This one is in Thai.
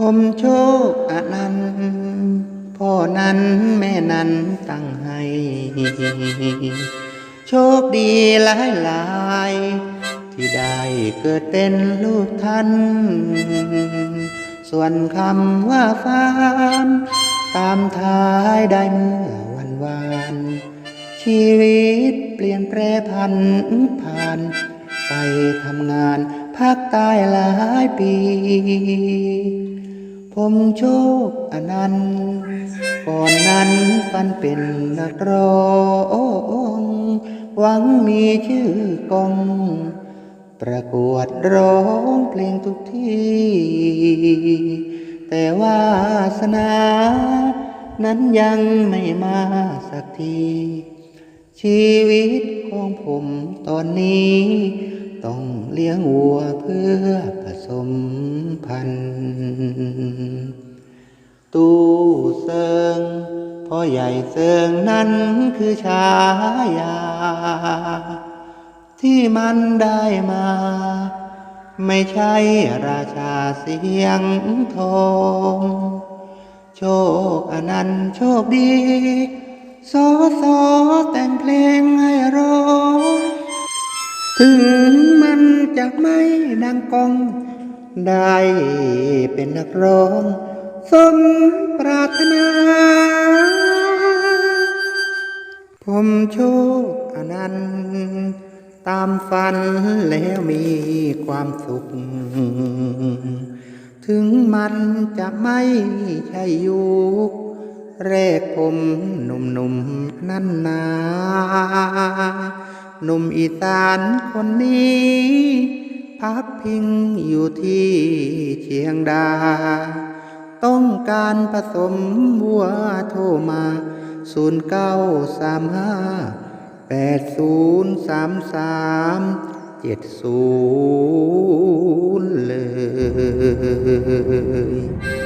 ผมโชคอนันต์พ่อนั้นแม่นั้นตั้งให้ โชคดีหลายหลาย ที่ได้เกิดเป็นลูกท่าน ส่วนคำว่าฟานตามท้ายได้เมื่อวันวาน ชีวิตเปลี่ยนแปรพันผ่าน ไปทำงานภาคใต้หลายปี ผมโชคอนันต์ก่อนนั้นฝันเป็นนักร้องหวังมีชื่อกอง ประกวดร้องเพลงทุกที่ แต่ว่าสนา นั้นยังไม่มาสักที ชีวิตของผมตอนนี้ ต้องเลี้ยงวัวเพื่อผสมพันธุ์ตู้เซิงพ่อใหญ่เซิงนั้นคือชายา ที่มันได้มา ไม่ใช่ราชาเสียงทองโชคอนันต์โชคดีสอสอแต่งเพลงให้ร้อง ถึงมันจะไม่ดังกอง ได้เป็นนักร้อง สมปรารถนา ผมโชคอนันต์ตามฝันแล้วมีความสุข ถึงมันจะไม่ใช่ยุคแรกผมหนุ่มๆนั่นนา หนุ่มอีสานคนนี้ พักพิงอยู่ที่เชียงดา ต้องการผสมวัวโทรมาศูนย์เก้าสามห้าแปดศูนย์สามสามเจ็ดศูนย์เลย